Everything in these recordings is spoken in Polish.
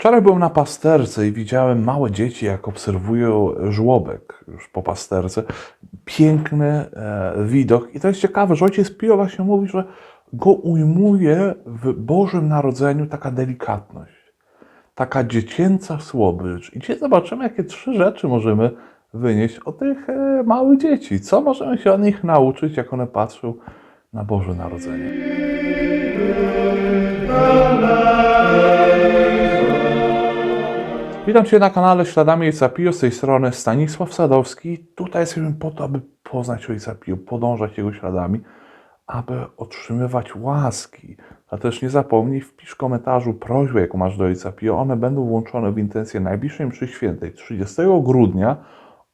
Wczoraj byłem na pasterce i widziałem małe dzieci, jak obserwują żłobek już po pasterce. Piękny e, widok. I to jest ciekawe, że ojciec Pio właśnie mówi, że go ujmuje w Bożym Narodzeniu taka delikatność, taka dziecięca słodycz. I dzisiaj zobaczymy, jakie trzy rzeczy możemy wynieść o tych e, małych dzieci. Co możemy się od nich nauczyć, jak one patrzą na Boże Narodzenie. Witam Cię na kanale Śladami Ojca Pio, z tej strony Stanisław Sadowski. Tutaj jesteśmy po to, aby poznać Ojca Pio, podążać Jego śladami, aby otrzymywać łaski. A też nie zapomnij, wpisz w komentarzu prośbę, jaką masz do Ojca Pio. One będą włączone w intencję najbliższej mszy świętej, 30 grudnia,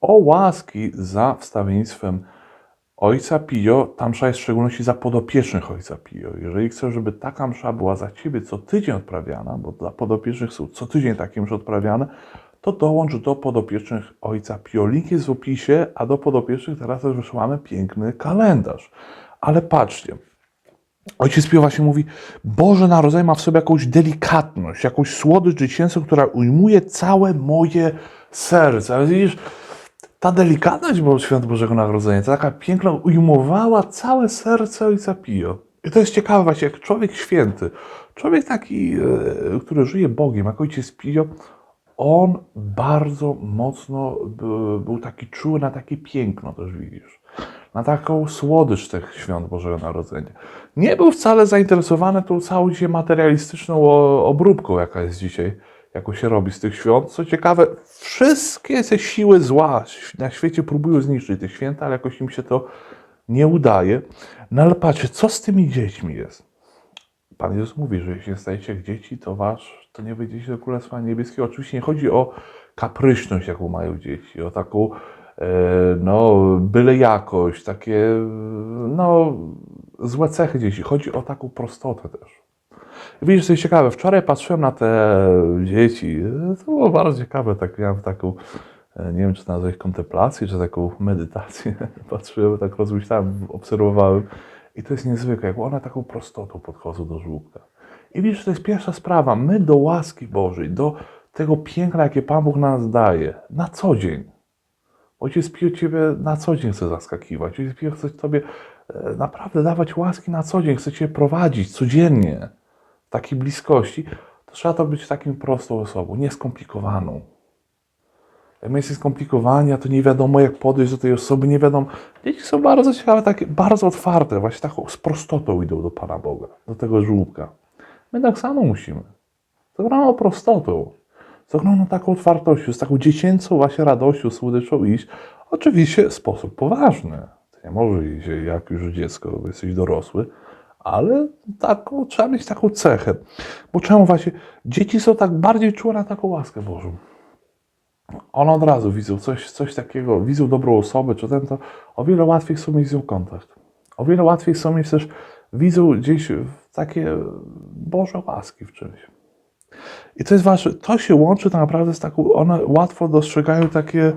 o łaski za wstawiennictwem Ojca Pio, ta msza jest w szczególności za podopiecznych Ojca Pio. Jeżeli chcesz, żeby taka msza była za Ciebie co tydzień odprawiana, bo dla podopiecznych są co tydzień takie msze odprawiane, to dołącz do podopiecznych Ojca Pio. Link jest w opisie, a do podopiecznych teraz też wysyłamy piękny kalendarz. Ale patrzcie, Ojciec Pio właśnie mówi, Boże Narodzenie ma w sobie jakąś delikatność, jakąś słodycz dziecięcą, która ujmuje całe moje serce. Ale widzisz, ta delikatność bo Świąt Bożego Narodzenia, ta taka piękna, ujmowała całe serce Ojca Pio. I to jest ciekawe właśnie, jak człowiek święty, człowiek taki, e, który żyje Bogiem, jak Ojciec Pio, on bardzo mocno był, taki czuły na takie piękno też widzisz. Na taką słodycz tych świąt Bożego Narodzenia. Nie był wcale zainteresowany tą całą dzisiaj materialistyczną obróbką, jaka jest dzisiaj, jaką się robi z tych świąt. Co ciekawe, wszystkie te siły zła na świecie próbują zniszczyć te święta, ale jakoś im się to nie udaje. No ale patrzcie, co z tymi dziećmi jest? Pan Jezus mówi, że jeśli stajecie jak dzieci, to wasz, to nie wyjdziecie do Królestwa Niebieskiego. Oczywiście nie chodzi o kapryśność, jaką mają dzieci, o taką, e, no, byle jakość, takie, no, złe cechy dzieci. Chodzi o taką prostotę też. Widzisz, co jest ciekawe, wczoraj patrzyłem na te dzieci, to było bardzo ciekawe, tak miałem taką, e, nie wiem, czy nazwać kontemplację, czy taką medytację. Patrzyłem, tak rozmyślałem, obserwowałem. I to jest niezwykłe, jak one taką prostotą podchodzą do żłóbka. I widzisz, to jest pierwsza sprawa. My do łaski Bożej, do tego piękna, jakie Pan Bóg nas daje, na co dzień. Ojciec Pio Ciebie na co dzień chce zaskakiwać. Ojciec Pio chce Tobie e, naprawdę dawać łaski na co dzień, chce Cię prowadzić codziennie takiej bliskości. To trzeba to być takim prostą osobą, nieskomplikowaną. Jak my jesteśmy skomplikowani, a to nie wiadomo jak podejść do tej osoby, nie wiadomo. Dzieci są bardzo ciekawe, takie bardzo otwarte, właśnie taką z prostotą idą do Pana Boga, do tego żłóbka. My tak samo musimy. Z ogromną prostotą, z ogromną taką otwartością, z taką dziecięcą właśnie radością, słodyczą iść. Oczywiście w sposób poważny. To nie może iść jak już dziecko, jesteś dorosły, ale taką, trzeba mieć taką cechę. Bo czemu właśnie dzieci są tak bardziej czułe na taką łaskę Bożą? one od razu widzą coś, coś takiego, widzą dobrą osobę, czy ten, to o wiele łatwiej są mieć z nią kontakt. O wiele łatwiej są mieć też, widzą gdzieś takie Boże łaski w czymś. I to jest ważne, to się łączy tak naprawdę z taką, one łatwo dostrzegają takie,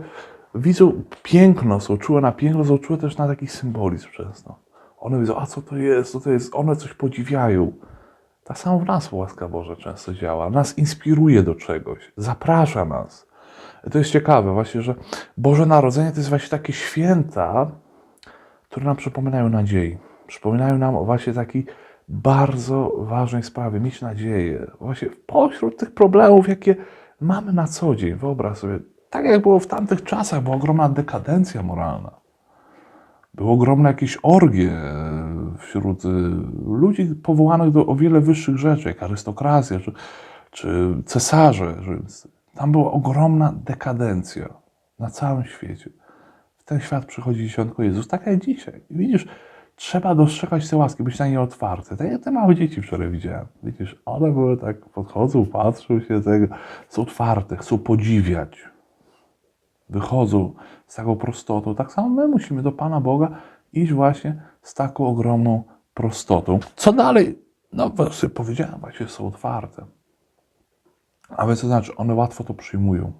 widzą piękno, są czułe na piękno, są czułe też na taki symbolizm często. One widzą, a co to jest, co to jest, one coś podziwiają. Tak samo w nas łaska Boża często działa, nas inspiruje do czegoś, zaprasza nas. To jest ciekawe właśnie, że Boże Narodzenie to jest właśnie takie święta, które nam przypominają nadziei. Przypominają nam o właśnie takiej bardzo ważnej sprawie, mieć nadzieję. Właśnie pośród tych problemów, jakie mamy na co dzień. Wyobraź sobie, tak jak było w tamtych czasach, była ogromna dekadencja moralna. Były ogromne jakieś orgie e, wśród e, ludzi powołanych do o wiele wyższych rzeczy, jak arystokracja czy, czy cesarze. Tam była ogromna dekadencja na całym świecie. W ten świat przychodzi dziesiątko Jezus, tak jak dzisiaj. I widzisz, trzeba dostrzegać te łaski, być na nie otwarte. Tak jak te małe dzieci wczoraj widziałem. Widzisz, one były tak, podchodzą, patrzą się, są otwarte, chcą podziwiać. Wychodzą z taką prostotą. Tak samo my musimy do Pana Boga iść właśnie z taką ogromną prostotą. Co dalej? No właśnie powiedziałem, właśnie są otwarte. A więc to znaczy, one łatwo to przyjmują.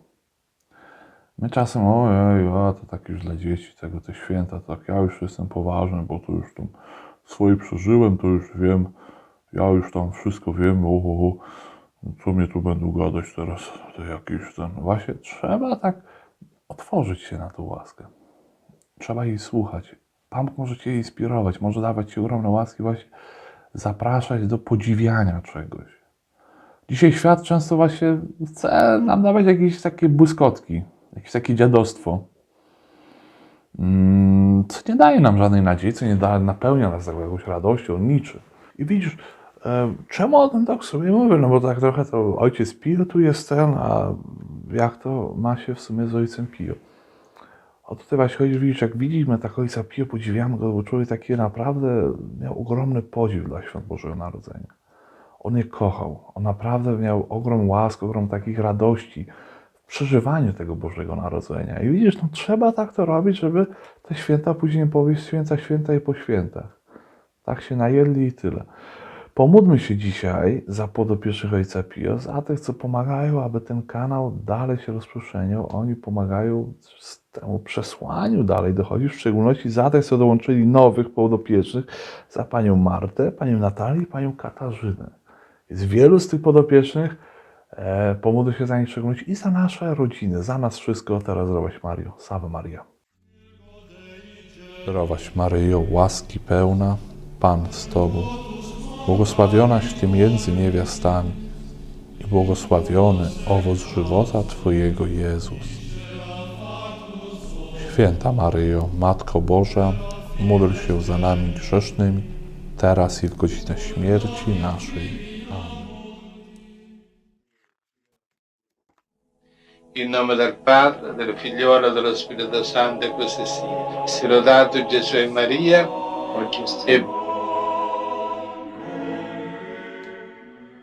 My czasem, ojej, a to tak już dla dzieci, tego te święta, tak ja już jestem poważny, bo to już tam swoje przeżyłem, to już wiem, ja już tam wszystko wiem, o, o, o. Co mnie tu będą gadać teraz? To jakiś ten... Właśnie trzeba tak otworzyć się na tą łaskę. Trzeba jej słuchać. Pan może cię inspirować, może dawać ci ogromne łaski, właśnie zapraszać do podziwiania czegoś. Dzisiaj świat często właśnie chce nam dawać jakieś takie błyskotki, jakieś takie dziadostwo, mm, co nie daje nam żadnej nadziei, co nie da, napełnia nas jakąś radością, niczym. I widzisz, e, czemu o tym tak sobie mówię? No bo tak trochę to ojciec Pio tu jest ten, a jak to ma się w sumie z ojcem Pio? O tutaj właśnie chodzi, widzisz, jak widzimy tak ojca Pio, podziwiamy go, bo człowiek taki naprawdę miał ogromny podziw dla świąt Bożego Narodzenia. On je kochał. On naprawdę miał ogrom łask, ogrom takich radości w przeżywaniu tego Bożego Narodzenia. I widzisz, no trzeba tak to robić, żeby te święta później powieść święta, święta i po świętach. Tak się najedli i tyle. Pomódlmy się dzisiaj za podopiecznych Ojca Pio, za tych, co pomagają, aby ten kanał dalej się rozprzestrzeniał. Oni pomagają temu przesłaniu dalej dochodzić, w szczególności za tych, co dołączyli nowych podopiecznych, za panią Martę, panią Natalię i panią Katarzynę. Jest wielu z tych podopiecznych. E, się za nich w szczególności i za nasze rodziny, za nas wszystko. Teraz zdrowaś Mario. Salve Maria. Zdrowaś Maryjo, łaski pełna, Pan z Tobą. Błogosławionaś Ty między niewiastami i błogosławiony owoc żywota Twojego Jezus. Święta Maryjo, Matko Boża, módl się za nami grzesznymi, teraz i w godzinę śmierci naszej. In nome del Padre, del Figliolo e dello Spirito Santo, e così sia. Si lodato Gesù e Maria, e